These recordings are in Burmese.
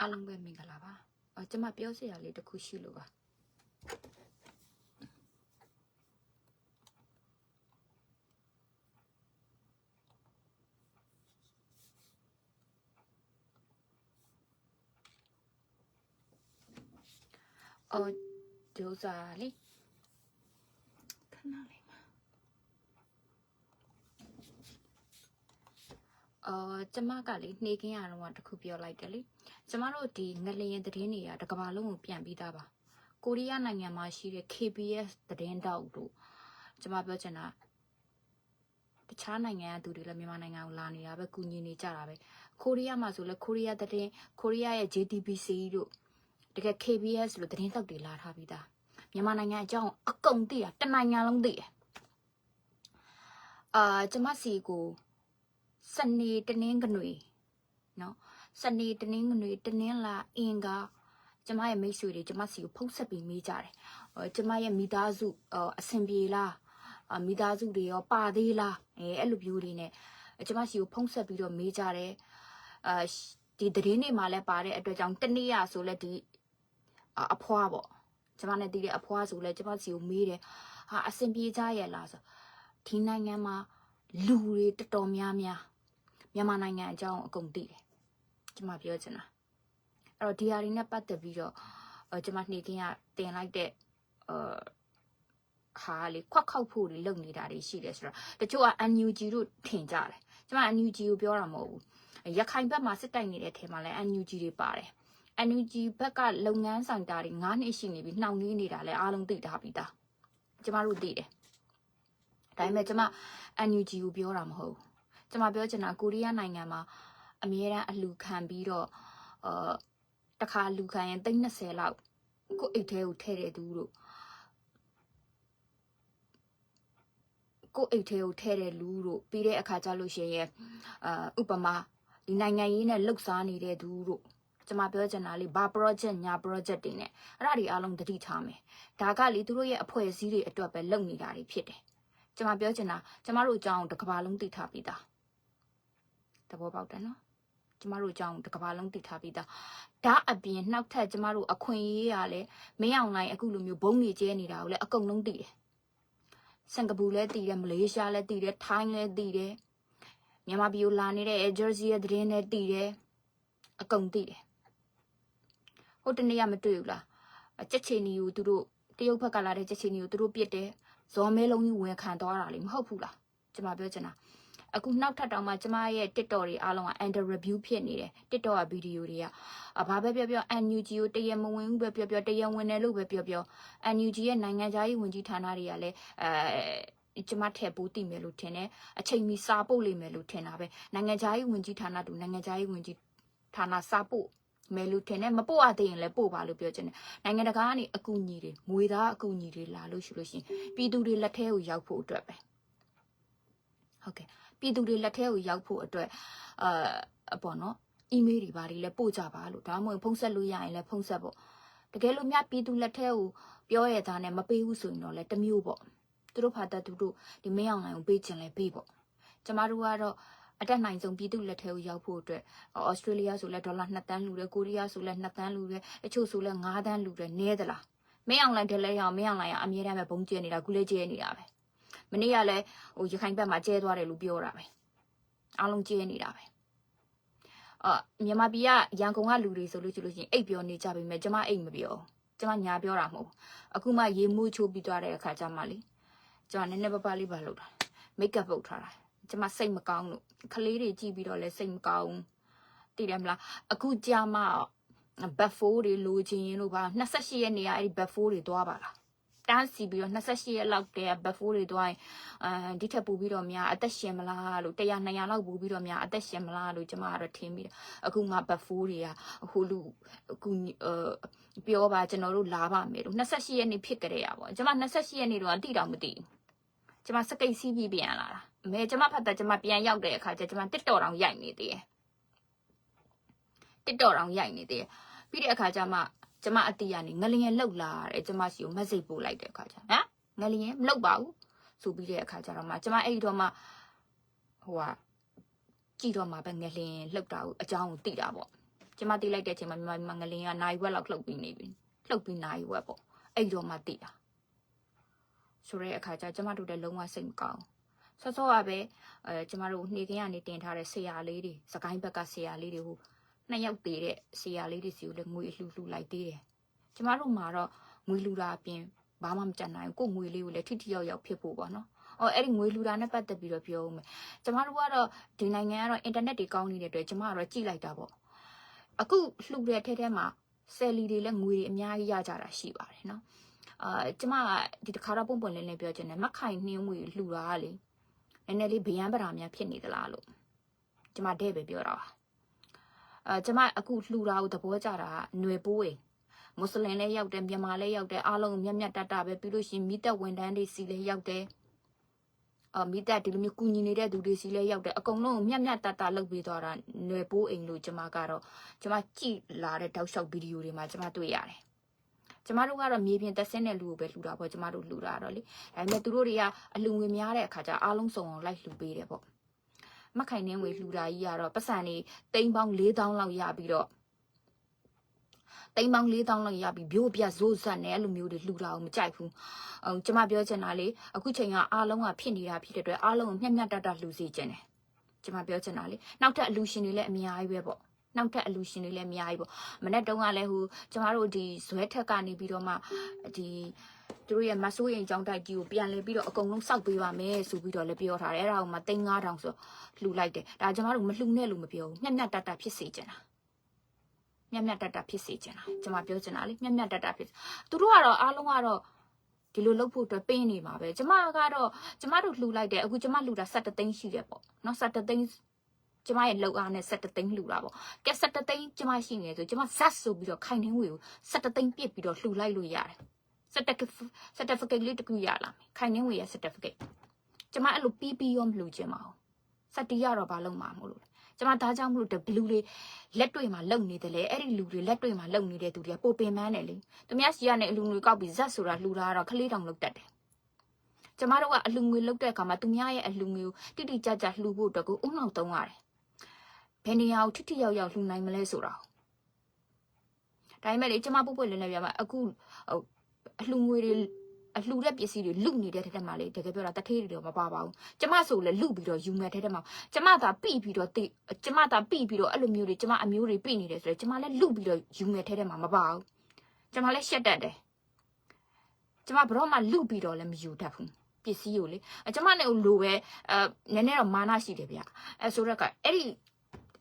အားလုံးပဲမင်္ဂလာပါအော်ကျမပြောစရာလေးတစ်ခုရှိလို့ပါအော်ဒီဥစ္စာလေးခဏလေးပါအော်ကျမကလေနှေးခင်းရတော့တခုပြောလိုက်တယ်လေ ကျမတို့ဒီငလျင်သတင်းတွေကတစ်ကမ္ဘာလုံးကိုပြန်ပြီးသားပါကိုရီးယားနိုင်ငံမှာရှိတဲ့ KBS သတင်းတောက်တို့ကျမပြောချင်တာတခြားနိုင်ငံကသူတွေလည်းမြန်မာနိုင်ငံကိုလာနေတာပဲကူညီနေကြတာပဲကိုရီးယားမှာဆိုလဲကိုရီးယားသတင်းကိုရီးယားရဲ့ JTBC တို့တကယ် KBS လို့သတင်းတောက်တွေလာထားပြီးသားမြန်မာနိုင်ငံအကြောင်းအကုန်သိတာတနိုင်ငံလုံးသိတယ်အာကျမစီကိုစနေတနင်္ဂနွေနော် စနေတနင်္ဂနွေတနင်္လာအင်္ဂါကျမရဲ့မိတ်ဆွေတွေကျမစီကိုဖုန်းဆက်ပြီးမေးကြတယ်။ဟိုကျမရဲ့မိသားစုအော်အဆင်ပြေလားအမိသားစုတွေရောပါသေးလားအဲအဲ့လိုမျိုးတွေနဲ့ကျမစီကိုဖုန်းဆက်ပြီးတော့မေးကြတယ်။အာဒီသတင်းတွေမှာလည်းပါတဲ့အတွက်ကြောင့်တနေ့ရဆိုလဲဒီအအဖွားပေါ့ကျမနဲ့တည်တဲ့အဖွားဆိုလဲကျမစီကိုမေးတယ်။ဟာအဆင်ပြေကြရဲ့လားဆိုဒီနိုင်ငံမှာလူတွေတော်တော်များများမြန်မာနိုင်ငံအကြောင်းအကုန်သိတယ် ကျမပြောချင်တာအဲ့တော့ဒီဟာတွေနဲ့ပတ်သက်ပြီးတော့အဲကျမနှေခင်းကတင်လိုက်တဲ့အာဟာလေခွက်ခောက်ဖို့တွေလုပ်နေတာတွေရှိတယ်ဆိုတော့တချို့က NUG တို့ထင်ကြတယ်ကျမ NUG ကိုပြောတာမဟုတ်ဘူးရခိုင်ဘက်မှာစစ်တိုက်နေတဲ့ထဲမှာလည်း NUG တွေပါတယ် NUG ဘက်ကလုပ်ငန်းဆောင်တာတွေ9နှစ်ရှိနေပြီနှောင့်နှေးနေတာလည်းအားလုံးသိထားပြီးသားကျမတို့သိတယ်ဒါပေမဲ့ကျမ NUG ကိုပြောတာမဟုတ်ဘူးကျမပြောချင်တာကိုရီးယားနိုင်ငံမှာ အမြဲတမ်းအလူခံပြီးတော့အာတစ်ခါလူခံရင်30လောက်ကိုအိတ်ထဲကိုထည့်တဲ့သူတို့ကိုအိတ်ထဲကိုထည့်တဲ့လူတို့ပြီးတဲ့အခါကျလို့ရှိရင်အာဥပမာဒီနိုင်ငံရေးနဲ့လှုပ်ရှားနေတဲ့သူတို့ကျမပြောချင်တာလေဘာ project ညာ project တွေနဲ့အဲ့ဒါတွေအားလုံးသတိထားမယ်ဒါကလေသူတို့ရဲ့အဖွဲ့အစည်းတွေအတွက်ပဲလုပ်နေတာတွေဖြစ်တယ်ကျမပြောချင်တာကျမတို့အကြောင်းတစ်ကမ္ဘာလုံးသိထားပြီးသားသဘောပေါက်တယ်နော် ကျမတို့အကြောင်းတစ်ကမ္ဘာလုံးသိထားပြီးသားဒါအပြင်နှောက်ထပ်ကျမတို့အခွင့်အရေးရလဲမင်းအောင်နိုင်အခုလိုမျိုးဘုံနေကျဲနေတာကိုလည်းအကုန်လုံးသိတယ်စင်ကာပူလည်းသိတယ်မလေးရှားလည်းသိတယ်ထိုင်းလည်းသိတယ်မြန်မာပြည်ကိုလာနေတဲ့ဂျာစီရဲ့သတင်းလည်းသိတယ်အကုန်သိတယ်ဟိုတနေ့ကမတွေ့ဘူးလားအချက်ချီနီကိုသူတို့တရုတ်ဘက်ကလာတဲ့ချက်ချီနီကိုသူတို့ပြစ်တယ်ဇော်မဲလုံးကြီးဝင်ခံသွားတာလေမဟုတ်ဘူးလားကျမပြောချင်တာ အခုနောက်ထပ်တောင်မှကျမရဲ့ TikTok တွေအားလုံးက under review ဖြစ်နေတယ် TikTok ကဗီဒီယိုတွေကအဘာပဲပြောပြော NUG ကိုတရမဝင်ဘူးပဲပြောပြောတရဝင်တယ်လို့ပဲပြောပြော NUG ရဲ့နိုင်ငံသားရေးဝန်ကြီးဌာနတွေကလည်းအဲကျမထည့်ပိုးတည်မယ်လို့ထင်တယ်အချိန်မီစာပို့လိမ့်မယ်လို့ထင်တာပဲနိုင်ငံသားရေးဝန်ကြီးဌာနတူနိုင်ငံသားရေးဝန်ကြီးဌာနစာပို့မယ်လို့ထင်တယ်မပို့ရသေးရင်လည်းပို့ပါလို့ပြောချင်တယ်နိုင်ငံတကာကနေအကူအညီတွေငွေသားအကူအညီတွေလာလို့ရှိလို့ရှိရင်ပြည်သူတွေလက်ထဲကိုရောက်ဖို့အတွက်ပဲဟုတ်ကဲ့ ပြည်သူတွေလက်ထဲကိုရောက်ဖို့အတွက်အာပေါ့နော်အီးမေးလ်တွေဘာတွေလဲပို့ကြပါလို့ဒါမှမဟုတ်ဖုန်းဆက်လို့ရရင်လည်းဖုန်းဆက်ပေါ့တကယ်လို့မြပြည်သူလက်ထဲကိုပြောရတာနဲ့မပေးဘူးဆိုရင်တော့လည်းတစ်မျိုးပေါ့သူတို့ဖာတသူတို့ဒီမင်းအောင်နိုင်ကိုပေးခြင်းလဲပေးပေါ့ကျမတို့ကတော့အတက်နိုင်ဆုံးပြည်သူလက်ထဲကိုရောက်ဖို့အတွက်ဩစတြေးလျဆိုလဲဒေါ်လာ2တန်းလူတယ်ကိုရီးယားဆိုလဲ2တန်းလူတယ်အချို့ဆိုလဲ9တန်းလူတယ်နဲသလားမင်းအောင်နိုင်တယ်လဲရအောင်မင်းအောင်နိုင်ကအမြဲတမ်းပဲဘုံကျဲနေတာကုလဲကျဲနေတာပဲ မနေ့ကလည်းဟိုရခိုင်ဘက်မှာကျဲသွားတယ်လို့ပြောတာပဲအားလုံးကျဲနေတာပဲအာမြန်မာပြည်ကရန်ကုန်ကလူတွေဆိုလို့ရှိလို့ရှိရင်အိပ်ပြောနေကြပြီမဲ့ကျမအိပ်မပြောကျမညာပြောတာမဟုတ်ဘူးအခုမှရေမှုချိုးပြီးသွားတဲ့အခါကျမှလေကျမနည်းနည်းပါးပါးလေးပါလုပ်တာမိတ်ကပ်ပုတ်ထားတာကျမစိတ်မကောင်းလို့ကလေးတွေကြည့်ပြီးတော့လဲစိတ်မကောင်းတည်တယ်မလားအခုကြာမှဘတ်ဖိုးတွေလိုချင်ရင်လို့ပါ28ရက်နေရအဲ့ဒီဘတ်ဖိုးတွေသွားပါလား တန်းစီပြီးတော့28ရက်လောက်တည်းကဘတ်ဖိုးတွေသွားရင်အဲဒီထက်ပိုပြီးတော့များအသက်ရှင်မလားလို့100 200လောက်ပိုပြီးတော့များအသက်ရှင်မလားလို့ကျမကတော့ထင်မိတယ်အခုမှဘတ်ဖိုးတွေကဟိုလူအခု呃ပြောပါကျွန်တော်တို့လာပါမယ်လို့28ရက်နေ့ဖြစ်ကြတဲ့ရပါဘောကျမ28ရက်နေ့တော့တိတော့မသိဘူးကျမစကိတ်စီးပြီးပြန်လာတာအမေကျမဖတ်တာကျမပြန်ရောက်တဲ့အခါကျကျမတစ်တော်တောင်ရိုက်နေသေးတယ်တစ်တော်တောင်ရိုက်နေသေးတယ်ပြီးတဲ့အခါကျမှ ကျမအတီးကနေငလျင်လှုပ်လာတယ်ကျမစီကိုမက်ဆေ့ပို့လိုက်တဲ့အခါကျဟမ်ငလျင်မလှုပ်ပါဘူးဆိုပြီးတဲ့အခါကျတော့မှကျမအဲ့ဒီတော့မှဟိုကကြည့်တော့မှပဲငလျင်လှုပ်တာကိုအကြောင်းကိုသိတာပေါ့ကျမတိလိုက်တဲ့အချိန်မှာမြန်မာငလင်းကနိုင်ဝက်လောက်လှုပ်ပြီးနေပြီလှုပ်ပြီးနိုင်ဝက်ပေါ့အဲ့တော့မှတိတာဆိုတဲ့အခါကျကျမတို့လည်းလုံးဝစိတ်မကောင်းဆော့ဆော့ကပဲအဲကျမတို့နှေခင်းကနေတင်ထားတဲ့ဆရာလေးတွေစကိုင်းဘက်ကဆရာလေးတွေဟို နှစ်ယောက်တည်တဲ့ဆရာလေးတွေစီကိုလည်းငွေလှူလှူလိုက်သေးတယ်ကျမတို့မှာတော့ငွေလှူတာအပြင်ဘာမှမကြံနိုင်ဘူးကို့ငွေလေးကိုလည်းထိထိရောက်ရောက်ဖြစ်ဖို့ပေါ့နော်အော်အဲ့ဒီငွေလှူတာနဲ့ပတ်သက်ပြီးတော့ပြောဦးမယ်ကျမတို့ကတော့ဒီနိုင်ငံကတော့အင်တာနက်တွေကောင်းနေတဲ့အတွက်ကျမကတော့ကြည့်လိုက်တာပေါ့အခုလှူတဲ့ထဲထဲမှာဆယ်လီတွေလည်းငွေတွေအများကြီးရကြတာရှိပါတယ်နော်အာကျမကဒီတစ်ခါတော့ပုံပွင့်လင်းလင်းပြောချင်တယ်မခိုင်နှင်းငွေလှူတာကလေနည်းနည်းလေးဗျံပရာများဖြစ်နေသလားလို့ကျမတဲ့ပဲပြောတာပါ အာကျမအခုလှူတာကိုသဘောကျတာကຫນွေပိုးအိမ်မွတ်စလင်လည်းရောက်တယ်မြန်မာလည်းရောက်တယ်အားလုံးမြတ်မြတ်တတပဲပြီးလို့ရှိရင်မိသက်ဝန်ထမ်းတွေစီလည်းရောက်တယ်အမိသက်ဒီလိုမျိုးကူညီနေတဲ့သူတွေစီလည်းရောက်တယ်အကုန်လုံးကိုမြတ်မြတ်တတလုပ်ပေးသွားတာຫນွေပိုးအိမ်လို့ကျမကတော့ကျမကြည့်လာတဲ့တောက်လျှောက်ဗီဒီယိုတွေမှာကျမတွေ့ရတယ်ကျမတို့ကတော့မြေပြင်သက်ဆင်းတဲ့လူကိုပဲလှူတာပေါ့ကျမတို့လှူတာတော့လေဒါပေမဲ့သူတို့တွေကအလူငွေများတဲ့အခါကျအားလုံးစုံအောင်လိုက်လှူပေးတယ်ပေါ့ မခိုင်နှင်းငွေလှူတာကြီးကတော့ပတ်စံနေတိမ်ပေါင်း4000လောက်ရပြီးတော့တိမ်ပေါင်း4000လောက်ရပြီးပြိုးပြဇိုးဇက်နဲ့အဲ့လိုမျိုးတွေလှူတာကိုမကြိုက်ဘူး။အမ်ကျမပြောချင်တာလေအခုချိန်ကအားလုံးကဖြစ်နေတာဖြစ်တဲ့အတွက်အားလုံးကိုမျက်မျက်တတလှူစေချင်တယ်။ကျမပြောချင်တာလေနောက်ထပ်အလူရှင်တွေလည်းအများကြီးပဲပေါ့။နောက်ထပ်အလူရှင်တွေလည်းအများကြီးပေါ့။မနေ့တုန်းကလည်းဟိုကျမတို့ဒီဇွဲထက်ကနေပြီးတော့မှဒီ သူတို့ရဲ့မဆိုးရင်ကြောင်းတိုက်ကြီးကိုပြန်လဲပြီးတော့အကုန်လုံးစောက်ပေးပါမယ်ဆိုပြီးတော့လည်းပြောထားတယ်အဲ့ဒါကိုမှ3000ဆိုလှူလိုက်တယ်ဒါကျမတို့မလှူနဲ့လို့မပြောဘူးမျက်မျက်တတဖြစ်စေချင်တာမျက်မျက်တတဖြစ်စေချင်တာကျမပြောချင်တာလေမျက်မျက်တတဖြစ်သူတို့ကတော့အားလုံးကတော့ဒီလိုလုပ်ဖို့အတွက်ပင်းနေမှာပဲကျမကတော့ကျမတို့လှူလိုက်တယ်အခုကျမလှူတာ17သိန်းရှိတယ်ပေါ့နော်17သိန်းကျမရဲ့လောက်အားနဲ့17သိန်းလှူတာပေါ့ကဲ17သိန်းကျမရှိနေဆိုကျမဇက်ဆိုပြီးတော့ခိုင်နှင်းဝေကို17သိန်းပြစ်ပြီးတော့လှူလိုက်လို့ရတယ် certificate certificate လေးတခုရလာမယ်ခိုင်နှင်းဝေရဲ့ certificate ကျမအဲ့လိုပြီးပြီးရောမလှူခြင်းမအောင်စက်တီရတော့ဘာလုံးမှာမလို့ကျမဒါကြောင့်မလို့ဘလူးလေးလက်တွေ့မှာလုံနေတယ်လေအဲ့ဒီလူတွေလက်တွေ့မှာလုံနေတဲ့သူတွေကပိုပင်ပန်းတယ်လေသူများစီကနေအလူငွေကောက်ပြီးဇက်ဆိုတာလှူတာကတော့ခလေးတောင်လုတ်တတ်တယ်ကျမတို့ကအလူငွေလုတ်တဲ့အခါမှာသူများရဲ့အလူငွေကိုတိတိကျကျလှူဖို့အတွက်ကိုဥနောက်သုံးရတယ်ဘယ်နေရာကိုထိထိရောက်ရောက်လှူနိုင်မလဲဆိုတာဒါပေမဲ့လေကျမပုတ်ပွက်လင်းနေပြမှာအခုဟို အလှငွေတွေအလှတဲ့ပစ္စည်းတွေလုနေတဲ့ထဲထဲမှာလေတကယ်ပြောတာတထေးတွေတော့မပါပါဘူးကျမဆိုလေလုပြီးတော့ယူမဲ့ထဲထဲမှာကျမသာပြိပြီးတော့တိကျမသာပြိပြီးတော့အဲ့လိုမျိုးတွေကျမအမျိုးတွေပြိနေတယ်ဆိုတော့ကျမလည်းလုပြီးတော့ယူမဲ့ထဲထဲမှာမပါဘူးကျမလည်းရှက်တတ်တယ်ကျမဘရော့မှလုပြီးတော့လည်းမယူတတ်ဘူးပစ္စည်းကိုလေကျမနဲ့လိုပဲအဲနည်းနည်းတော့မာနရှိတယ်ဗျအဲဆိုတော့ကအဲ့ဒီ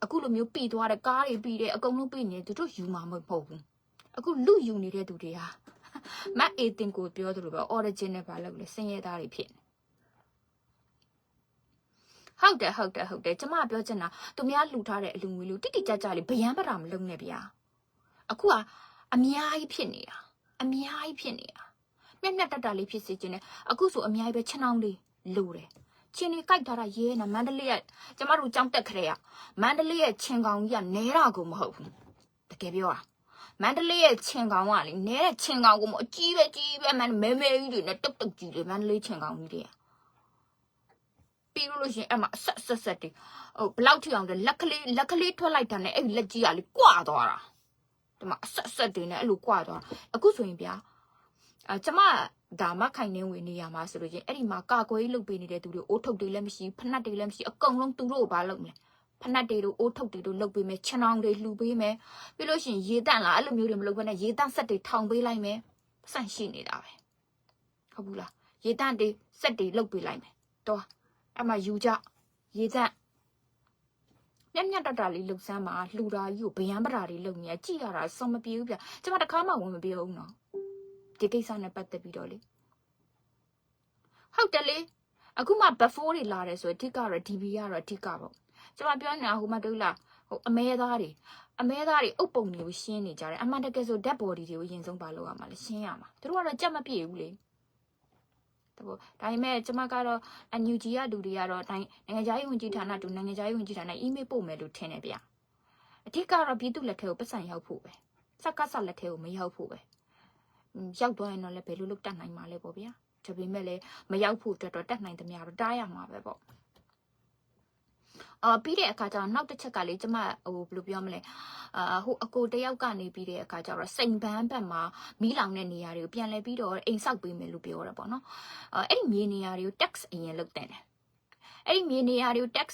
အခုလိုမျိုးပြီးသွားတဲ့ကားတွေပြီးတယ်အကုန်လုံးပြီးနေသူတို့ယူမှာမဟုတ်ဘူးအခုလူယူနေတဲ့သူတွေဟာ မတ်အေတင်ကိုပြောသလိုပဲ origin နဲ့ဘာလို့လဲစင်ရဲသားတွေဖြစ်ဟုတ်တယ်ဟုတ်တယ်ဟုတ်တယ်ကျမပြောချင်တာသူများလှူထားတဲ့အလူငွေလူတိတိကျကျလေးဗယံပတာမလုံးနဲ့ဗျာအခုကအများကြီးဖြစ်နေတာအများကြီးဖြစ်နေတာမျက်မျက်တတလေးဖြစ်စေခြင်းနဲ့အခုဆိုအများကြီးပဲခြံအောင်လေးလိုတယ်ချင်းနေကြိုက်ထားတာရဲနာမန္တလေးရဲ့ကျမတို့ကြောင်းတက်ခရဲကမန္တလေးရဲ့ချင်းကောင်ကြီးကနဲတာကိုမဟုတ်ဘူးတကယ်ပြောတာ မန္တလေးရဲ့ချင်းကောင်ကလေနဲတဲ့ချင်းကောင်ကိုမအကြီးပဲကြီးပဲမန်မဲမဲကြီးတွေနဲ့တုတ်တုတ်ကြီးတွေမန္တလေးချင်းကောင်ကြီးတွေကပြီးလို့ရှိရင်အဲ့မှာအဆက်ဆက်ဆက်တွေဟိုဘလောက်ထိအောင်လဲလက်ကလေးလက်ကလေးထွက်လိုက်တာနဲ့အဲ့လက်ကြီးကလေကွာသွားတာဒီမှာအဆက်ဆက်တွေနဲ့အဲ့လိုကွာသွားအခုဆိုရင်ဗျာအကျမဒါမခိုင်နေဝင်နေရမှာဆိုလို့ချင်းအဲ့ဒီမှာကာကွယ်ရေးလုပ်ပေးနေတဲ့သူတွေအိုးထုတ်တွေလည်းမရှိဖနက်တွေလည်းမရှိအကုန်လုံးသူတို့ကိုဘာလုပ်မလဲ ဖနက်တွေတို့အိုးထုတ်တွေတို့လုပ်ပေးမယ်ခြံအောင်တွေလှူပေးမယ်ပြီးလို့ရှိရင်ရေတန့်လားအဲ့လိုမျိုးတွေမလုပ်ဘဲနဲ့ရေတန့်ဆက်တွေထောင်ပေးလိုက်မယ်ဆန့်ရှိနေတာပဲဟုတ်ဘူးလားရေတန့်တွေဆက်တွေလုပ်ပေးလိုက်မယ်တော့အမှယူကြရေတန့်မြက်မြက်တတလေးလှူစမ်းမှာလှူတာကြီးကိုဗျံပတာတွေလုပ်နေရကြည့်ရတာစုံမပြေဘူးဗျကျမတခါမှဝင်မပြေဘူးနော်ဒီကိစ္စနဲ့ပတ်သက်ပြီးတော့လေဟုတ်တယ်လေအခုမှဘဖိုးတွေလာတယ်ဆိုအဓိကတော့ DB ကတော့အဓိကပေါ့ ကျွန်မပြောနေတာဟိုမှာတို့လားဟိုအမဲသားတွေအမဲသားတွေအုပ်ပုံတွေကိုရှင်းနေကြတယ်အမှန်တကယ်ဆို dead body တွေကိုရင်ဆုံးပါလို့ရမှာလေရှင်းရမှာသူတို့ကတော့ကြက်မပြည့်ဘူးလေတဘောဒါပေမဲ့ကျွန်မကတော့အန်ယူဂျီကလူတွေကတော့နိုင်ငံခြားရေးဝန်ကြီးဌာနတူနိုင်ငံခြားရေးဝန်ကြီးဌာနအီးမေးလ်ပို့မယ်လို့ထင်တယ်ဗျအဓိကတော့ပြည်သူလက်ထဲကိုပတ်စံရောက်ဖို့ပဲစက်ကဆက်လက်ထဲကိုမရောက်ဖို့ပဲရောက်သွားရင်တော့လည်းဘယ်လိုလုပ်တတ်နိုင်မှာလဲပေါ့ဗျာဒါပေမဲ့လည်းမရောက်ဖို့အတွက်တော့တတ်နိုင်သမျှတော့တားရမှာပဲပေါ့ အာပြီးတဲ့အခါကျတော့နောက်တစ်ချက်ကလေကျမဟိုဘယ်လိုပြောမလဲအာဟိုအကိုတယောက်ကနေပြီးတဲ့အခါကျတော့စိန်ပန်းဘက်မှာမီးလောင်တဲ့နေရာတွေကိုပြန်လဲပြီးတော့အိမ်ဆောက်ပေးမယ်လို့ပြောရပေါ့နော်အာအဲ့ဒီမြေနေရာတွေကို tax အရင်လုပ်တယ်အဲ့ဒီမြေနေရာတွေကို tax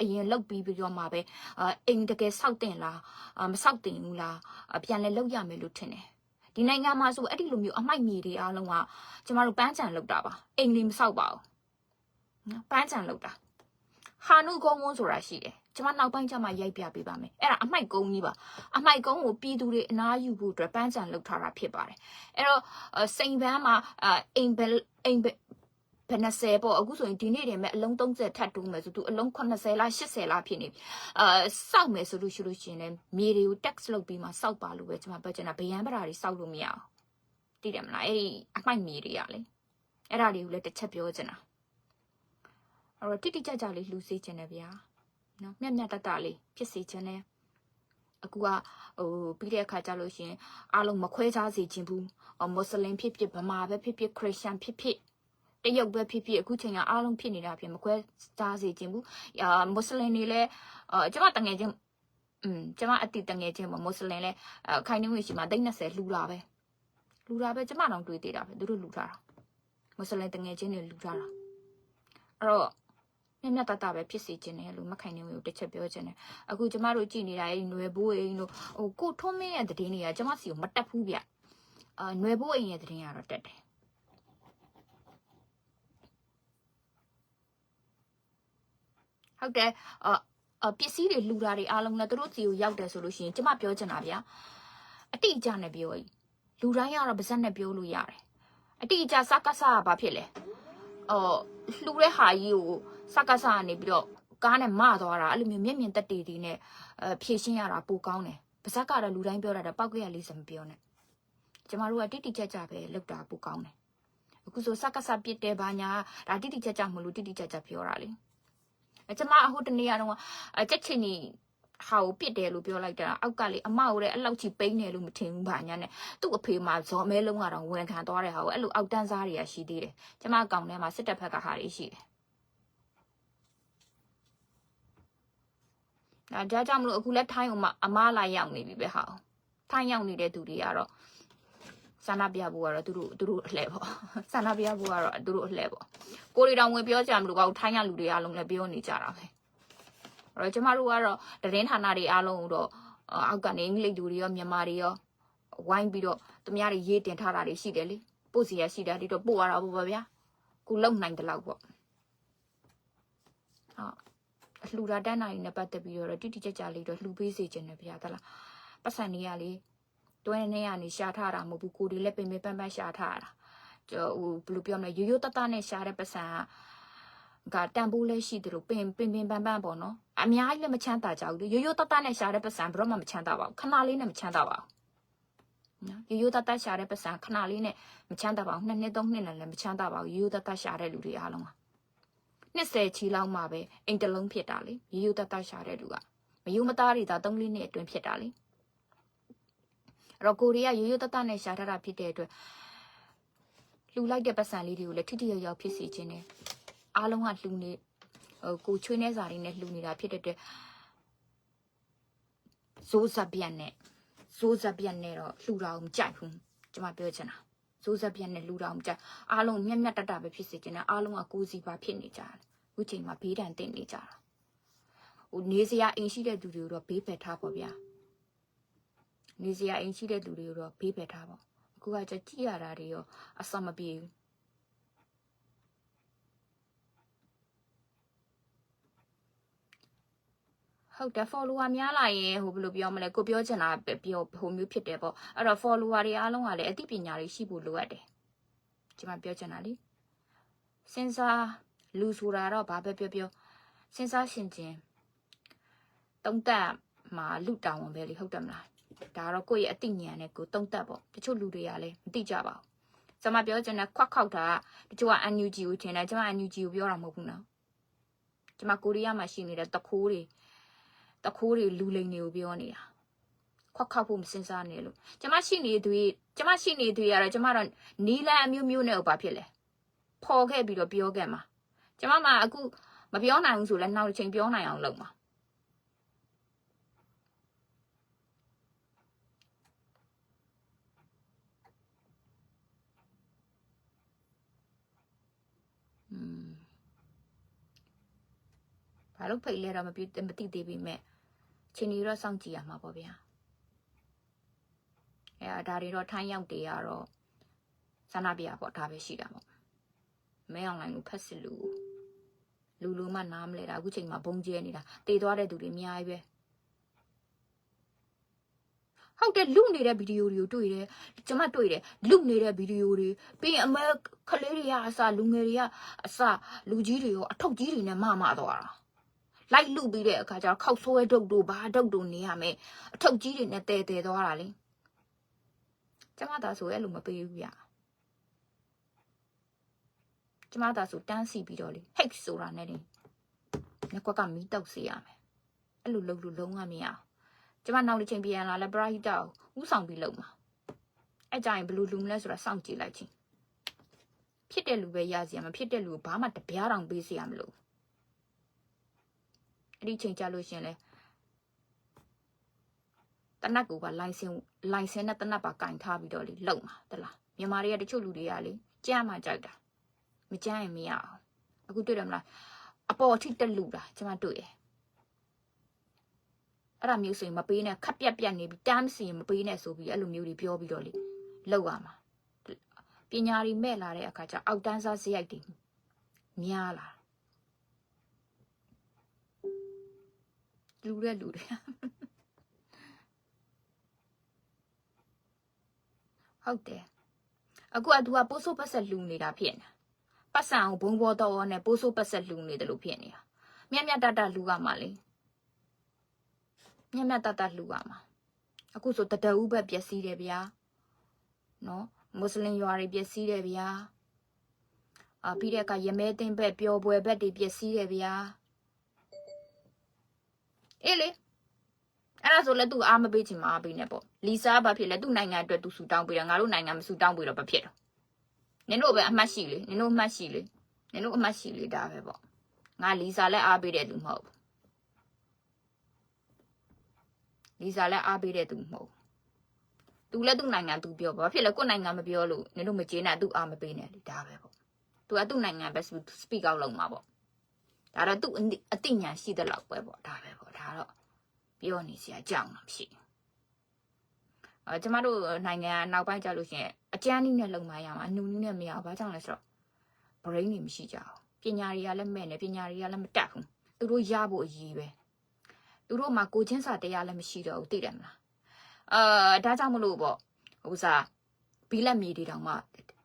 အရင်လုပ်ပြီးပြီးတော့မှပဲအာအိမ်တကယ်ဆောက်တင်လားအာမဆောက်တင်ဘူးလားအာပြန်လဲလုပ်ရမယ်လို့ထင်တယ်ဒီနိုင်ငံမှာဆိုအဲ့ဒီလိုမျိုးအမိုက်မြေတွေအားလုံးကကျမတို့ပန်းချံလုပ်တာပါအိမ်လေးမဆောက်ပါဘူးနော်ပန်းချံလုပ်တာ ဟာနုကုန်းကုန်းဆိုတာရှိတယ်ကျမနောက်ပိုင်းကျမှရိုက်ပြပေးပါမယ်အဲ့ဒါအမိုက်ကုန်းကြီးပါအမိုက်ကုန်းကိုပြည်သူတွေအနားယူဖို့အတွက်ပန်းချံလုပ်ထားတာဖြစ်ပါတယ်အဲ့တော့အာစိန်ပန်းမှာအာအိမ်ဘယ်အိမ်ဘယ်ဘယ်20ပေါ့အခုဆိုရင်ဒီနေ့တည်းမဲ့အလုံး30ထပ်တိုးမယ်ဆိုသူအလုံး80လား80လားဖြစ်နေပြီအာစောက်မယ်ဆိုလို့ရှိလို့ရှိရင်လည်းမြေတွေကို tax လုပ်ပြီးမှစောက်ပါလို့ပဲကျွန်မပြောချင်တာဗျံပရာတွေစောက်လို့မရအောင်သိတယ်မလားအဲ့ဒီအမိုက်မြေတွေကလေအဲ့ဒါတွေကိုလည်းတစ်ချက်ပြောချင်တာ အဲ့တော့တိတိကျကျလေးလှူစေချင်တယ်ဗျာနော်မြတ်မြတ်တတလေးဖြစ်စေချင်တယ်အခုကဟိုပြီးတဲ့အခါကျလို့ရှရင်အားလုံးမခွဲခြားစေချင်ဘူးမွတ်စလင်ဖြစ်ဖြစ်ဗမာပဲဖြစ်ဖြစ်ခရစ်ယာန်ဖြစ်ဖြစ်တရုတ်ပဲဖြစ်ဖြစ်အခုချိန်ကအားလုံးဖြစ်နေတာဖြစ်မခွဲခြားစေချင်ဘူးအာမွတ်စလင်တွေလည်းအာကျမတငယ်ချင်းอืมကျမအတိတငယ်ချင်းပေါ့မွတ်စလင်လည်းအခိုင်နှုံးရှိမှ30လှူလာပဲလှူတာပဲကျမတော့တွေးသေးတာပဲသူတို့လှူထားတာမွတ်စလင်တငယ်ချင်းတွေလှူထားတာအဲ့တော့ မျက်မျက်တတပဲဖြစ်စီခြင်းတယ်လို့မခိုင်နေမျိုးတစ်ချက်ပြောခြင်းတယ်အခုကျမတို့ကြည်နေတာအဲ့နွယ်ဘိုးအိမ်တို့ဟိုကိုထုံးမင်းရဲ့တည်င်းတွေကကျမစီကိုမတက်ဘူးဗျအာနွယ်ဘိုးအိမ်ရဲ့တည်င်းကတော့တက်တယ်ဟုတ်တယ်အပစ္စည်းတွေလှူတာတွေအားလုံးနဲ့သူတို့စီကိုရောက်တယ်ဆိုလို့ရှိရင်ကျမပြောချင်တာဗျာအတိအကျနဲ့ပြောကြီးလူတိုင်းကတော့ပါဇက်နဲ့ပြောလို့ရတယ်အတိအကျစကားစားဘာဖြစ်လဲအော်လှူတဲ့ဟာကြီးကို စကားစားကနေပြီးတော့ကားနဲ့မသွားတာအဲ့လိုမျိုးမျက်မြင်တက်တည်တည်နဲ့အဲဖြည့်ရှင်းရတာပိုကောင်းတယ်ပါဇက်ကတော့လူတိုင်းပြောတာတော့ပောက်ကရလေးစမပြောနဲ့ကျမတို့ကတိတိကျကျပဲလုပ်တာပိုကောင်းတယ်အခုဆိုစကားစားပြစ်တယ်ဘာညာဒါတိတိကျကျမလို့တိတိကျကျပြောတာလေအကျမအဟုတ်တနေ့ကတော့အချက်ချင်းကြီးဟာကိုပြစ်တယ်လို့ပြောလိုက်တာအောက်ကလေအမကိုလည်းအဲ့လောက်ချီပိန်းတယ်လို့မထင်ဘူးဗာညာနဲ့သူ့အဖေမှာဇော်မဲလုံးကတော့ဝန်ခံသွားတဲ့ဟာကိုအဲ့လိုအောက်တန်းစားတွေကရှိသေးတယ်ကျမအကောင်ထဲမှာစစ်တပ်ဘက်ကဟာတွေရှိတယ် ဒါကြကြောင့်မလို့အခုလက်ထိုင်းအောင်မအမားလာရောက်နေပြီပဲဟာထိုင်းရောက်နေတဲ့သူတွေကတော့ဆန္ဒပြဖို့ကတော့သူတို့သူတို့အလှဲ့ပေါ့ဆန္ဒပြဖို့ကတော့သူတို့အလှဲ့ပေါ့ကိုရီတောင်ဝင်ပြောကြမလို့ကောထိုင်းရလူတွေအားလုံးလည်းပြောနေကြတာပဲအဲ့တော့ကျမတို့ကတော့တရင်ဌာနတွေအားလုံးတော့အောက်ကနေအင်္ဂလိပ်လူတွေရောမြန်မာတွေရောဝိုင်းပြီးတော့သူများတွေရေးတင်ထားတာတွေရှိတယ်လေပို့စီရရှိတာဒီတော့ပို့ရတာပေါ့ဗျာခုလုံနိုင်တယ်လို့ပေါ့ဟုတ်အ လှူတာတန်းနိုင်နဲ့ပတ်သက်ပြီးတော့တိတိကျကျလေးတော့လှူပေးစေခြင်းနဲ့ဗျာသလားပတ်စံနေရလေတွဲနေရနေရှာထားတာမဟုတ်ဘူးကိုဒီလည်းပင်ပင်ပန်းပန်းရှာထားတာကျော်ဟိုဘယ်လိုပြောမလဲရိုးရိုးတတနဲ့ရှာတဲ့ပတ်စံကကတန်ဖိုးလဲရှိတယ်လို့ပင်ပင်ပင်ပန်းပန်းပေါ့နော်အများကြီးလည်းမချမ်းသာကြဘူးရိုးရိုးတတနဲ့ရှာတဲ့ပတ်စံဘယ်တော့မှမချမ်းသာပါဘူးခဏလေးနဲ့မချမ်းသာပါဘူးနော်ရိုးရိုးတတရှာတဲ့ပတ်စံခဏလေးနဲ့မချမ်းသာပါဘူးနှစ်နှစ်သုံးနှစ်နဲ့လည်းမချမ်းသာပါဘူးရိုးရိုးတတရှာတဲ့လူတွေအားလုံးက နှစ်ဆယ်ချီလောက်မှပဲအိမ်တလုံးဖြစ်တာလေရိုးရိုးတတရှာတဲ့လူကမယုံမသားတွေသာ၃လေးနှစ်အတွင်းဖြစ်တာလေအဲ့တော့ကိုရီးယားရိုးရိုးတတနဲ့ရှာထားတာဖြစ်တဲ့အတွက်လှူလိုက်တဲ့ပတ်စံလေးတွေကိုလည်းထိထိရောက်ရောက်ဖြစ်စေခြင်းနဲ့အားလုံးကလှူနေဟိုကိုချွေးနေစာတွေနဲ့လှူနေတာဖြစ်တဲ့အတွက်ဇိုးဇက်ပြက်နဲ့ဇိုးဇက်ပြက်နဲ့တော့လှူတာကိုမကြိုက်ဘူးကျွန်မပြောချင်တာ ဇိုးဇက်ပြက်နဲ့လှူတာကိုမကြိုက်အားလုံးမျက်မျက်တတပဲဖြစ်စေခြင်းနဲ့အားလုံးကကိုစီပါဖြစ်နေကြတယ်အခုချိန်မှာဘေးဒဏ်တင်နေကြတာဟိုနေစရာအိမ်ရှိတဲ့သူတွေကိုတော့ဘေးပယ်ထားပါဗျာနေစရာအိမ်ရှိတဲ့လူတွေကိုတော့ဘေးပယ်ထားပါအခုကကြကြည့်ရတာတွေရောအဆမပြေဘူး ဟုတ်တယ် follower များလာရင်ဟိုဘယ်လိုပြောမလဲကိုပြောချင်တာပြောဟိုမျိုးဖြစ်တယ်ပေါ့အဲ့တော့ follower တွေအားလုံးကလည်းအသိပညာတွေရှိဖို့လိုအပ်တယ်ကျွန်မပြောချင်တာလေစဉ်းစားလူဆိုတာတော့ဘာပဲပြောပြောစဉ်းစားရှင်ချင်းတုံးတက်မှာလူတောင်းဝင်ပဲလေဟုတ်တယ်မလားဒါတော့ကိုယ့်ရဲ့အသိဉာဏ်နဲ့ကိုတုံးတက်ပေါ့တချို့လူတွေကလည်းမသိကြပါဘူးကျွန်မပြောချင်တဲ့ခွက်ခောက်တာတချို့က NUG ကိုထင်တယ်ကျွန်မ NUG ကိုပြောတာမဟုတ်ဘူးနော်ကျွန်မကိုရီးယားမှာရှိနေတဲ့တခိုးတွေ တခိုးတွေလူလိန်တွေကိုပြောနေတာခွက်ခောက်ဖို့မစင်စားနဲ့လို့ကျမရှိနေသူကျမရှိနေသူရတော့ကျမတော့နီလန်အမျိုးမျိုးနဲ့ဘာဖြစ်လဲဖော်ခဲ့ပြီးတော့ပြောခဲ့မှာကျမမှာအခုမပြောနိုင်ဘူးဆိုလဲနောက်တစ်ချိန်ပြောနိုင်အောင်လုပ်မှာ ဘာလို့ဖိတ်လဲတော့မပြမသိသေးပြီမဲ့ချင်းကြီးတော့စောင့်ကြည့်ရမှာပေါ့ဗျာအဲဒါတွေတော့ထိုင်းရောက်တေးရတော့ဆန္ဒပြပေါ့ဒါပဲရှိတာပေါ့မဲအွန်လိုင်းကိုဖတ်စစ်လို့လူလူမှနားမလဲတာအခုချိန်မှာဘုံကျဲနေတာတေသွားတဲ့သူတွေအများကြီးပဲဟုတ်တယ်လူနေတဲ့ဗီဒီယိုတွေကိုတွေ့တယ်ကျမတွေ့တယ်လူနေတဲ့ဗီဒီယိုတွေပြီးရင်အမဲကလေးတွေကအစလူငယ်တွေကအစလူကြီးတွေရောအထုပ်ကြီးတွေနဲ့မမသွားတာ လိုက်လူပြီးတဲ့အခါကျတော့ခောက်ဆွဲဒုတ်တို့ဘာဒုတ်တို့နေရမယ်အထုပ်ကြီးတွေနဲ့တဲတဲသွားတာလေကျမသာဆိုအဲ့လိုမပေးဘူးဗျကျမသာဆိုတန်းစီပြီးတော့လေဟိတ်ဆိုတာနဲ့နေငကွက်ကမီးတောက်စေရမယ်အဲ့လိုလုပ်လို့လုံးဝမရအောင်ကျမနောက်တစ်ချိန်ပြန်လာလဲပရာဟိတကိုဥဆောင်ပြီးလုပ်မှာအဲ့ကြရင်ဘယ်လိုလူမလဲဆိုတာစောင့်ကြည့်လိုက်ချင်းဖြစ်တဲ့လူပဲရစီရမဖြစ်တဲ့လူကိုဘာမှတပြားတောင်ပေးစီရမလို့ အဲ့ဒီချိန်ကြလို့ရှင်လဲတနတ်ကိုပါလိုင်စင်လိုင်စင်နဲ့တနတ်ပါကင်ထားပြီးတော့လေလုံမှာတလားမြန်မာတွေကတချို့လူတွေကလေကြမ်းမှကြိုက်တာမကြမ်းရင်မရအောင်အခုတွေ့တယ်မလားအပေါ်အထိတက်လူတာကျမတွေ့တယ်အဲ့ဒါမျိုးဆိုရင်မပေးနဲ့ခက်ပြက်ပြက်နေပြီးတမ်းစီရင်မပေးနဲ့ဆိုပြီးအဲ့လိုမျိုးတွေပြောပြီးတော့လေလောက်ရမှာပညာရီမဲ့လာတဲ့အခါကျအောက်တန်းစားစရိုက်တွေများလာ လူတဲ့လူတွေဟုတ်တယ်အခုက तू ကပိုးဆိုးပတ်ဆက်လူနေတာဖြစ်နေပတ်စံကိုဘုံဘောတော့နဲ့ပိုးဆိုးပတ်ဆက်လူနေတယ်လို့ဖြစ်နေတာမြတ်မြတ်တတလူကမှလေမြတ်မြတ်တတလူကမှအခုဆိုတတဦးပဲပျက်စီးတယ်ဗျာနော်မွတ်စလင်ရွာတွေပျက်စီးတယ်ဗျာအာပြီးတဲ့အခါရမဲသိမ့်ဘက်ပျော်ပွဲဘက်တွေပျက်စီးတယ်ဗျာ အေးလေအဲ့ဒါဆိုလဲသူအားမပေးချင်မအားပေးနဲ့ပေါ့လီဆာဘာဖြစ်လဲသူ့နိုင်ငံအတွက်သူဆူတောင်းပေးတယ်ငါတို့နိုင်ငံမဆူတောင်းပေးတော့ဘာဖြစ်တော့နင်တို့ပဲအမှတ်ရှိလေနင်တို့အမှတ်ရှိလေနင်တို့အမှတ်ရှိလေဒါပဲပေါ့ငါလီဆာလည်းအားပေးတဲ့သူမဟုတ်ဘူးလီဆာလည်းအားပေးတဲ့သူမဟုတ်သူလည်းသူ့နိုင်ငံသူပြောဘာဖြစ်လဲကိုယ့်နိုင်ငံမပြောလို့နင်တို့မကျေနပ်သူအားမပေးနဲ့လေဒါပဲပေါ့သူကသူ့နိုင်ငံပဲ speak out လုပ်မှာပေါ့ဒါတော့သူ့အသိဉာဏ်ရှိတဲ့လောက်ပဲပေါ့ဒါပဲပေါ့ဒါ တော့ပြောနေစရာကြောင်တော့မရှိအဲကျမတို့နိုင်ငံနောက်ပိုင်းကြလို့ရှိရင်အကျန်းနည်းနဲ့လုံမရမှာအနူနည်းနဲ့မရဘူးဘာကြောင့်လဲဆိုတော့ brain တွေမရှိကြဘူးပညာတွေကလည်းမဲ့နေပညာတွေကလည်းမတက်ဘူးသူတို့ရဖို့အရေးပဲသူတို့မှာကိုချင်းစာတရားလည်းမရှိတော့ဘူးသိတယ်မလားအာဒါကြောင့်မလို့ပေါ့ဥစားဘီလက်မြေတွေတောင်မှ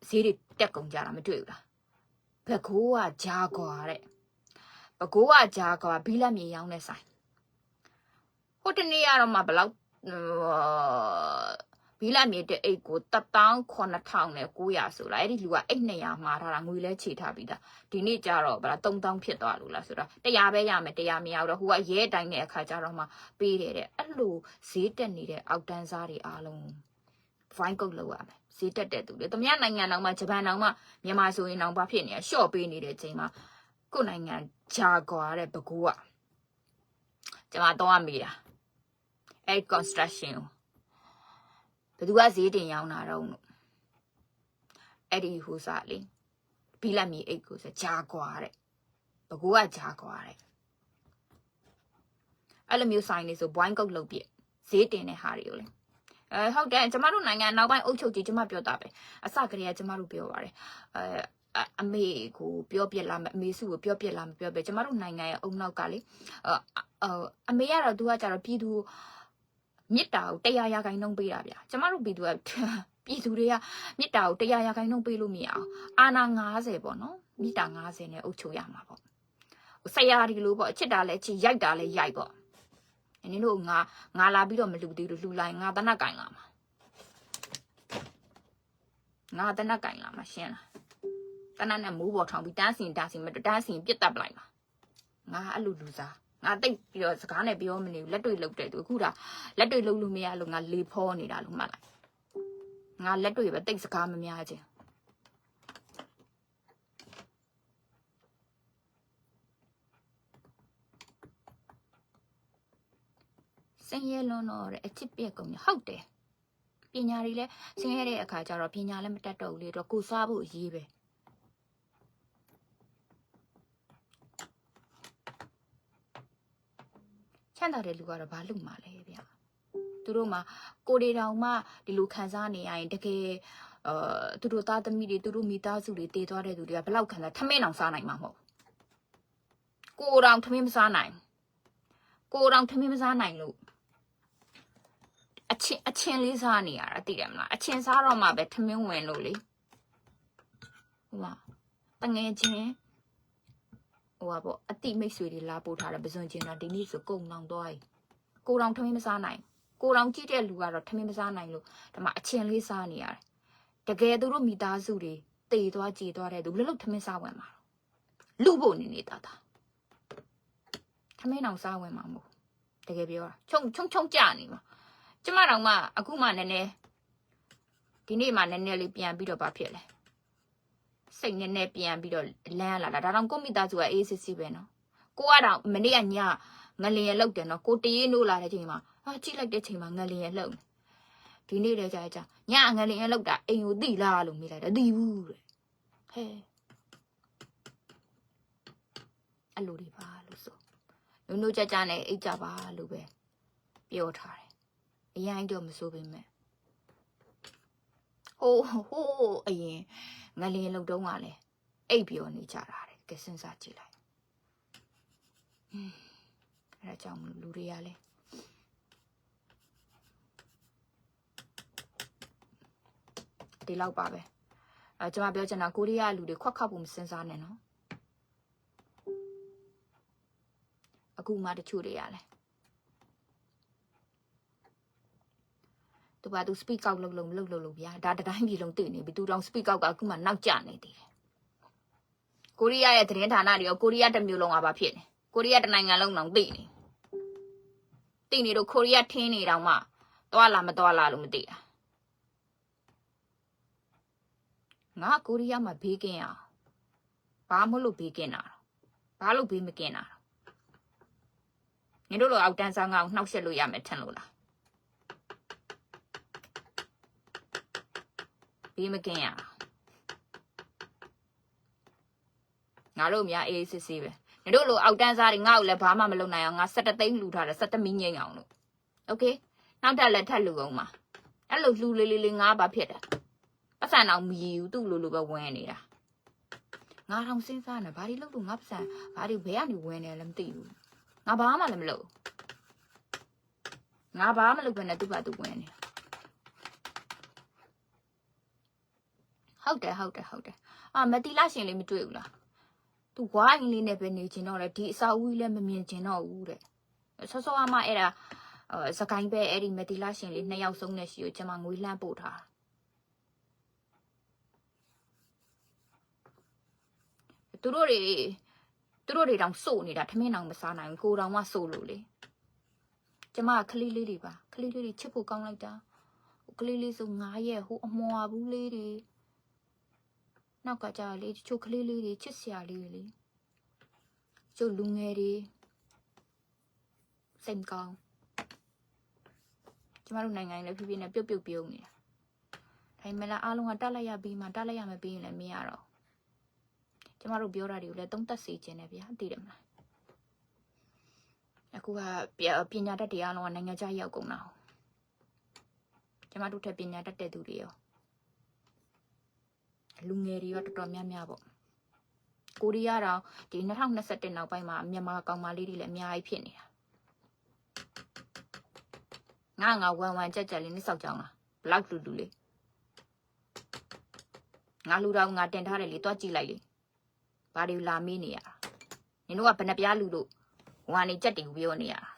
ဈေးတွေတက်ကုန်ကြတာမတွေ့ဘူးလားဘကိုးကဂျာကွာတဲ့ဘကိုးကဂျာကွာဘီလက်မြေရောင်းတဲ့ဆိုင် ဟိုတနေ့ကတော့မှဘလောက်ဘီလာမြေတဲ့အိတ်ကို18900နဲ့900ဆိုလားအဲ့ဒီလူကအိတ်200မှာထားတာငွေလဲခြေထားပြီးသားဒီနေ့ကျတော့ဗလား3000ဖြစ်သွားလို့လားဆိုတော့100ပဲရမယ်100မရတော့ဟိုကရဲတိုင်းတဲ့အခါကျတော့မှပေးတယ်တဲ့အဲ့လိုဈေးတက်နေတဲ့အောက်တန်းစားတွေအားလုံးဝိုင်းကုတ်လောက်ရမယ်ဈေးတက်တဲ့သူတွေတမန်နိုင်ငံတောင်မှဂျပန်တောင်မှမြန်မာဆိုရင်တောင်ဘာဖြစ်နေရရှော့ပေးနေတဲ့ချိန်မှာကိုယ်နိုင်ငံဂျာကွာတဲ့ဘကူကကျွန်မတော့မိတာ အဲ့ construction ကိုဘယ်သူကဈေးတင်ရောင်းတာတော့လို့အဲ့ဒီဟိုစားလေဘီလက်မီအိတ်ကိုဆိုဂျာကွာတဲ့ဘကူကဂျာကွာတဲ့အဲ့လိုမျိုးဆိုင်နေဆိုဘွိုင်းကုတ်လုပ်ပြဈေးတင်တဲ့ဟာတွေကိုလေအဲဟုတ်တယ်ကျမတို့နိုင်ငံနောက်ပိုင်းအုပ်ချုပ်ကြီးကျမပြောတာပဲအစကတည်းကကျမတို့ပြောပါတယ်အဲအမေကိုပြောပြလာမအမေစုကိုပြောပြလာမပြောပြကျမတို့နိုင်ငံရဲ့အုံနောက်ကလေအမေကတော့သူကကြတော့ပြည်သူ မြစ်တာကိုတရားရခိုင်နှုံးပေးတာဗျာကျမတို့ပြည်သူကပြည်သူတွေကမြစ်တာကိုတရားရခိုင်နှုံးပေးလို့မရအောင်အာနာ90ပေါ့နော်မြစ်တာ90နဲ့အုပ်ချုပ်ရမှာပေါ့ဆရာဒီလိုပေါ့အချစ်တာလဲချစ်ရိုက်တာလဲရိုက်ပေါ့နင်တို့ငါငါလာပြီးတော့မလူသေးလို့လှူလိုက်ငါတနက်ကင်လာမှာငါတနက်ကင်လာမှာရှင်းလားတနက်နဲ့မိုးပေါ်ထောင်ပြီးတန်းစင်တားစင်မတန်းစင်ပြစ်တက်ပလိုက်မှာငါအဲ့လိုလူစား ငါတိတ်ပြီးတော့စကားနဲ့ပြောမနေဘူးလက်တွေ့လုပ်တယ်သူအခုဒါလက်တွေ့လုပ်လို့မရလို့ငါလေဖောနေတာလို့မှတ်လိုက်ငါလက်တွေ့ပဲတိတ်စကားမများခြင်းစင်ရလွန်းတော့တဲ့အချစ်ပြက်ကုန်ပြီဟုတ်တယ်ပညာတွေလည်းဆင်းရဲတဲ့အခါကျတော့ပညာလည်းမတတ်တော့ဘူးလေတော့ကိုစားဖို့အရေးပဲ မ်းသာတဲ့လူကတော့ဘာလုပ်မှာလဲဗျသူတို့မှာကိုရီတောင်မှဒီလိုခံစားနေရရင်တကယ်အာသူတို့သားသမီးတွေသူတို့မိသားစုတွေတည်သွားတဲ့သူတွေကဘယ်လောက်ခံစားထမင်းအောင်စားနိုင်မှာမဟုတ်ဘူးကိုတောင်ထမင်းမစားနိုင်ကိုတောင်ထမင်းမစားနိုင်လို့အချင်းအချင်းလေးစားနေရတာသိတယ်မလားအချင်းစားတော့မှပဲထမင်းဝင်လို့လေဟိုမှာတငယ်ချင်း ဟိုပါပေါ့အတိမိတ်ဆွေတွေလာပို့ထားတယ်ပစွန်ချင်းတော့ဒီနေ့ဆိုကုံလောင်သွားပြီကိုတောင်ထမင်းမစားနိုင်ကိုတောင်ကြည့်တဲ့လူကတော့ထမင်းမစားနိုင်လို့ဒီမှာအချင်းလေးစားနေရတယ်တကယ်သူတို့မိသားစုတွေတည်သွားကြည်သွားတဲ့သူဘယ်လိုလုပ်ထမင်းစားဝင်မှာလူဖို့နေနေတာတာထမင်းအောင်စားဝင်မှာမဟုတ်တကယ်ပြောတာချုံချုံချုံကြနေမှာကျမတော့မှအခုမှနည်းနည်းဒီနေ့မှနည်းနည်းလေးပြန်ပြီးတော့ဗာဖြစ်လဲ စိတ်နည်းနည်းပြန်ပြီးတော့လန်းလာတာဒါတော့ကိုမိသားစုကအေးစစ်စစ်ပဲနော်ကိုကတော့မနေ့ကညငလျင်လောက်တယ်နော်ကိုတရေနိုးလာတဲ့ချိန်မှာဟာကြည့်လိုက်တဲ့ချိန်မှာငလျင်လောက်ဒီနေ့လည်းကြာကြာညငလျင်လောက်တာအိမ်ကိုတိလားလို့မိလိုက်တယ်တိဘူးတဲ့ဟဲအဲ့လိုဒီပါလို့ဆိုနုံနုကြကြနဲ့အိတ်ကြပါလို့ပဲပြောထားတယ်အရင်တော့မစိုးပေမဲ့ ဟိုးဟိုးအရင်ငလင်လုံတုံးကလည်းအိပ်ပြောနေကြတာတဲ့ကဲစဉ်းစားကြည့်လိုက်ဟွန်းအဲဒါကြောင့်မလို့လူတွေကလည်းဒီလောက်ပါပဲအဲကျွန်မပြောချင်တာကိုရီးယားလူတွေခွက်ခောက်ဖို့မစင်စားနဲ့နော်အခုမှတချို့တွေရလဲ သူကသူ speak out လုပ်လို့မလုပ်လို့လို့ဗျာဒါတတိုင်းပြည်လုံးသိနေပြီသူတောင် speak out ကအခုမှနောက်ကျနေသေးတယ်ကိုရီးယားရဲ့သတင်းဌာနတွေရောကိုရီးယားတစ်မျိုးလုံးကဘာဖြစ်နေကိုရီးယားတစ်နိုင်ငံလုံးတောင်သိနေသိနေတော့ကိုရီးယားထင်းနေတောင်မှသွားလာမသွားလာလို့မသိတာငါကိုရီးယားမှာဘေးကင်းအောင်ဘာမလို့ဘေးကင်းတာဘာလို့ဘေးမကင်းတာညီတို့လိုအောက်တန်းစားငါ့ကိုနှောက်ရှက်လို့ရမယ်ထင်လို့လား ဘေးမကင်းရငါတို့အများအေးအေးစစ်စစ်ပဲညီတို့လိုအောက်တန်းစားတွေငါ့ကိုလည်းဘာမှမလုပ်နိုင်အောင်ငါ17သိန်းလှူထားတယ်17မီးငိမ့်အောင်လို့โอเคနောက်တက်လက်ထက်လှူအောင်ပါအဲ့လိုလှူလေးလေးလေးငါဘာဖြစ်တာပတ်စံအောင်မီဘူးသူ့လိုလိုပဲဝင်နေတာငါထောင်စဉ်းစားနေဘာတွေလုပ်လို့ငါပတ်စံဘာတွေဘယ်ကနေဝင်နေလဲမသိဘူးငါဘာမှလည်းမလုပ်ငါဘာမှမလုပ်ဘဲနဲ့သူ့ဘာသူဝင်နေ ဟုတ်တယ်ဟုတ်တယ်ဟုတ်တယ်အာမတီလာရှင်လေးမတွေ့ဘူးလားသူဝိုင်းလေးနဲ့ပဲနေချင်တော့လေဒီအစာဦးကြီးလည်းမမြင်ချင်တော့ဘူးတဲ့ဆောဆောအမအဲ့ဒါအဲစကိုင်းပဲအဲ့ဒီမတီလာရှင်လေးနှစ်ယောက်ဆုံးတဲ့ရှိကိုကျွန်မငွေလှမ်းပို့ထားသူတို့တွေသူတို့တွေတောင်စိုးနေတာထမင်းတောင်မစားနိုင်ဘူးကိုတောင်မှစိုးလို့လေကျမကကလေးလေးတွေပါကလေးလေးတွေချစ်ဖို့ကောင်းလိုက်တာကလေးလေးဆို9ရက်ဟိုအမွာဘူးလေးတွေ နောက်ကကြာလေတချို့ကလေးလေးတွေချစ်စရာလေးတွေလေတချို့လူငယ်တွေစိတ်မကောင်းကျမတို့နိုင်ငံလည်းဖြည်းဖြည်းနဲ့ပြုတ်ပြုတ်ပြုံးနေတာဒါပေမဲ့လည်းအားလုံးကတက်လိုက်ရပြီးမှတက်လိုက်ရမပြီးရင်လည်းမရတော့ကျမတို့ပြောတာတွေကိုလည်းသုံးသက်စေခြင်းနဲ့ဗျာသိတယ်မလားအခုကပညာတတ်တရားလုံးကနိုင်ငံခြားရောက်ကုန်တာကျမတို့ထက်ပညာတတ်တဲ့သူတွေရော လူငယ်တွေရောတော်တော်များများပေါ့ကိုရီးယားတော့ဒီ2021နောက်ပိုင်းမှာမြန်မာကောင်မလေးတွေလည်းအများကြီးဖြစ်နေတာငါငါဝမ်ဝမ်ကြက်ကြက်လေးနဲ့စောက်ကြောင်းလားဘလောက်လူလူလေးငါလူတော်ငါတင်ထားတယ်လေတွားကြည့်လိုက်လေဘာတွေလာမေးနေရတာနင်တို့ကဘယ်နှပြားလူလို့ဝမ်နေကြက်တွေကိုပြောနေရတာ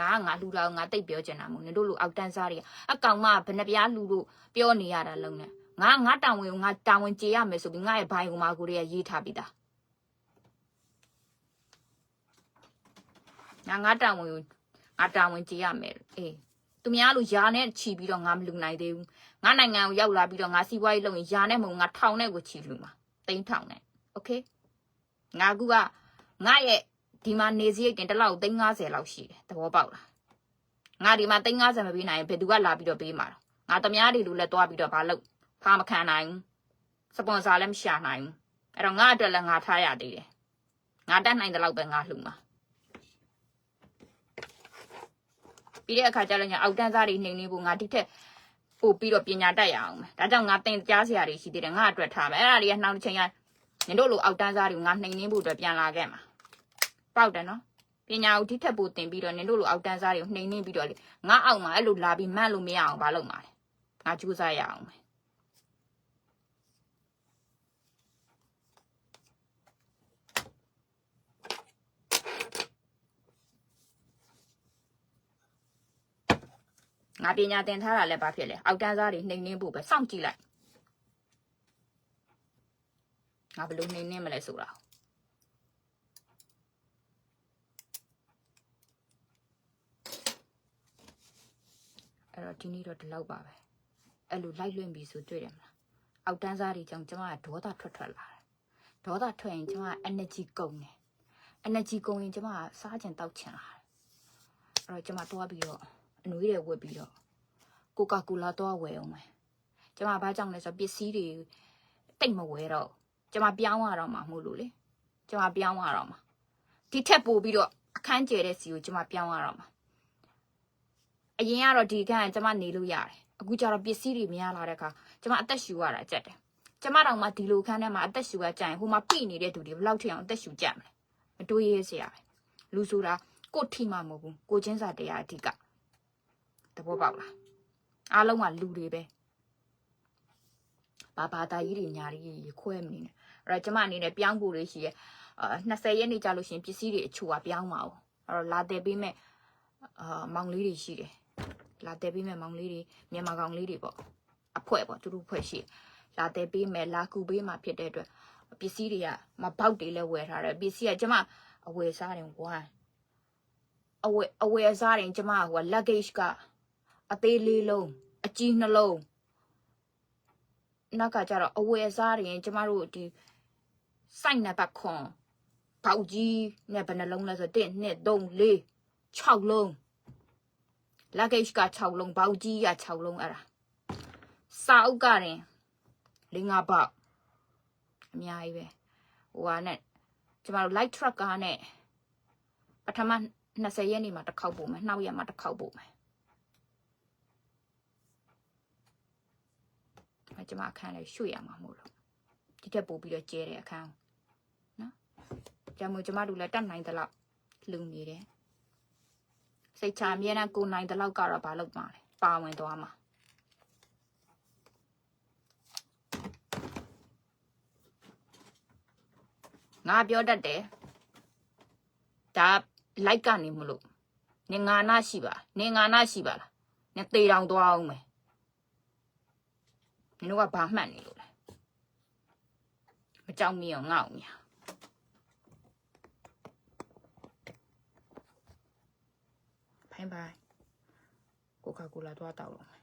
ငါငါလူတော်ငါတိတ်ပြောချင်တာမို့နင်တို့လိုအောက်တန်းစားတွေအကောင်မဘယ်နှပြားလူလို့ပြောနေရတာလုံးနဲ့ငါငါတောင်ဝင်ကိုငါတာဝန်ကျေရမယ်ဆိုပြီးငါရဲ့ဘိုင်ကိုမာကိုတွေကရေးထားပြီးသားငါငါတောင်ဝင်ကိုငါတာဝန်ကျေရမယ်အေးသူများလိုယာနဲ့ခြီပြီးတော့ငါမလူနိုင်သေးဘူးငါနိုင်ငံကိုရောက်လာပြီးတော့ငါစီးပွားရေးလုပ်ရင်ယာနဲ့မဟုတ်ငါထောင်နဲ့ကိုခြီလူမှာတိန်းထောင်နဲ့โอเคငါကူကငါရဲ့ ဒီမှာနေစရိတ်တင်တစ်လောက်350လောက်ရှိတယ်သဘောပေါက်လားငါဒီမှာ350မပေးနိုင်ရင်ဘယ်သူကလာပြီးတော့ပေးမှာတော့ငါတမားတွေလူလည်းတွားပြီးတော့ဘာလုပ်ဖာမခံနိုင်ဘူးစပွန်ဆာလည်းမရှာနိုင်ဘူးအဲ့တော့ငါအတွက်လည်းငါထားရသေးတယ်ငါတတ်နိုင်တဲ့လောက်ပဲငါလှူမှာပြီးတဲ့အခါကျတော့ညာအောက်တန်းစားတွေနှိမ်နေဖို့ငါဒီထက်ပို့ပြီးတော့ပညာတတ်ရအောင်မယ်ဒါကြောင့်ငါသင်ကြားစရာတွေရှိသေးတယ်ငါအတွက်ထားမယ်အဲ့ဒါတွေကနှောင်းတစ်ချိန်ရနင်တို့လိုအောက်တန်းစားတွေငါနှိမ်နေဖို့အတွက်ပြန်လာခဲ့မှာ ပေါက်တယ်နော်ပညာကိုဒီထက်ပို့တင်ပြီးတော့နင်တို့လိုအောက်တန်းစားတွေကိုနှိမ်နေပြီးတော့လေငါအောက်မှာအဲ့လိုလာပြီးမှတ်လို့မရအောင်ဘာလုပ်မှာလဲငါကြိုးစားရအောင်မယ်ငါပညာသင်ထားတာလည်းဘာဖြစ်လဲအောက်တန်းစားတွေနှိမ်နှင်းဖို့ပဲစောင့်ကြည့်လိုက်ငါဘယ်လိုနှိမ်နှင်းမလဲဆိုတာ တော့ဒီနေ့တော့ဒီလောက်ပါပဲအဲ့လိုလိုက်လွင့်ပြီဆိုတွေ့တယ်မလားအောက်တန်းစားတွေကြောင့်ကျမကဒေါသထွက်ထွက်လာတယ်ဒေါသထွက်ရင်ကျမက energy ကုန်တယ် energy ကုန်ရင်ကျမကစားချင်တောက်ချင်လာတယ်အဲ့တော့ကျမတွားပြီးတော့အနွေးတွေဝတ်ပြီးတော့ကိုကာကိုလာတော့ဝယ်အောင်မယ်ကျမဘာကြောင့်လဲဆိုတော့ပစ္စည်းတွေတိတ်မဝယ်တော့ကျမပြောင်းရတော့မှာမဟုတ်လို့လေကျမပြောင်းရတော့မှာဒီထက်ပိုပြီးတော့အခန်းကျယ်တဲ့စီကိုကျမပြောင်းရတော့မှာ အရင်ကတော့ဒီခန်းကကျမနေလို့ရတယ်အခုကျတော့ပစ္စည်းတွေများလာတဲ့အခါကျမအသက်ရှူရတာကြက်တယ်ကျမတောင်မှဒီလိုခန်းထဲမှာအသက်ရှူရကြရင်ဟိုမှာပြိနေတဲ့သူတွေဘယ်လောက်ထိအောင်အသက်ရှူကြမလဲမတွေးရဲစရာပဲလူဆိုတာကိုယ့်ထိမှမဟုတ်ဘူးကိုချင်းစာတရားအဓိကသဘောပေါက်လားအားလုံးကလူတွေပဲဘာဘာသာကြီးတွေညာကြီးခွဲမနေနဲ့အဲ့တော့ကျမအနေနဲ့ပြောင်းဖို့လေးရှိရဲအာ20ရက်နေကြလို့ရှရင်ပစ္စည်းတွေအချို့ကပြောင်းပါဦးအဲ့တော့လာတယ်ပေးမဲ့အာမောင်လေးတွေရှိတယ် လာတယ်ပေးမဲ့မောင်လေးတွေမြန်မာကောင်လေးတွေပေါ့အဖွဲပေါ့သူတို့ဖွဲရှိလာတယ်ပေးမဲ့လာကူပေးမှာဖြစ်တဲ့အတွက်ပစ္စည်းတွေကမပေါက်တွေလည်းဝယ်ထားတယ်ပစ္စည်းကကျမအဝယ်စားတယ်ဝိုင်းအဝယ်အဝယ်စားတယ်ကျမကဟို luggage ကအသေးလေးလုံးအကြီးနှလုံးနောက်ကကျတော့အဝယ်စားတွေရင်ကျမတို့ဒီစိုက်နံပါတ်ခွန်ပေါက်ကြီးနဲ့ဘယ်နှလုံးလဲဆို1 2 3 4 6လုံး luggage က6လုံးပေါက်ကြီးက6လုံးအဲ့ဒါစာအုပ်ကရင်၄၅ပေါက်အများကြီးပဲဟိုဟာနဲ့ကျမတို့ light truck ကားနဲ့ပထမ20ရက်နေမှာတစ်ခေါက်ပို့မယ်နောက်ရက်မှာတစ်ခေါက်ပို့မယ်အဲကျမအခန်းလေးရွှေ့ရမှာမို့လို့ဒီတက်ပို့ပြီးတော့ကျဲတဲ့အခန်းနော်ကြမို့ကျမတို့လည်းတတ်နိုင်သလောက်လုံနေတယ် စိတ်ချအမြဲတမ်းကိုနိုင်သလောက်ကတော့ဘာလုပ်မှာလဲပါဝင်သွားမှာငါပြောတတ်တယ်ဒါလိုက်ကနေမလို့နင်ငါနာရှိပါနင်ငါနာရှိပါလားနင်သေတောင်သွားအောင်မယ်နင်တို့ကဘာမှတ်နေလို့လဲမကြောက်မိအောင်ငါ့အောင်ညာ ဘိုင်ဘိုင်ကိုကာကိုလာတော့တောက်လို့မယ်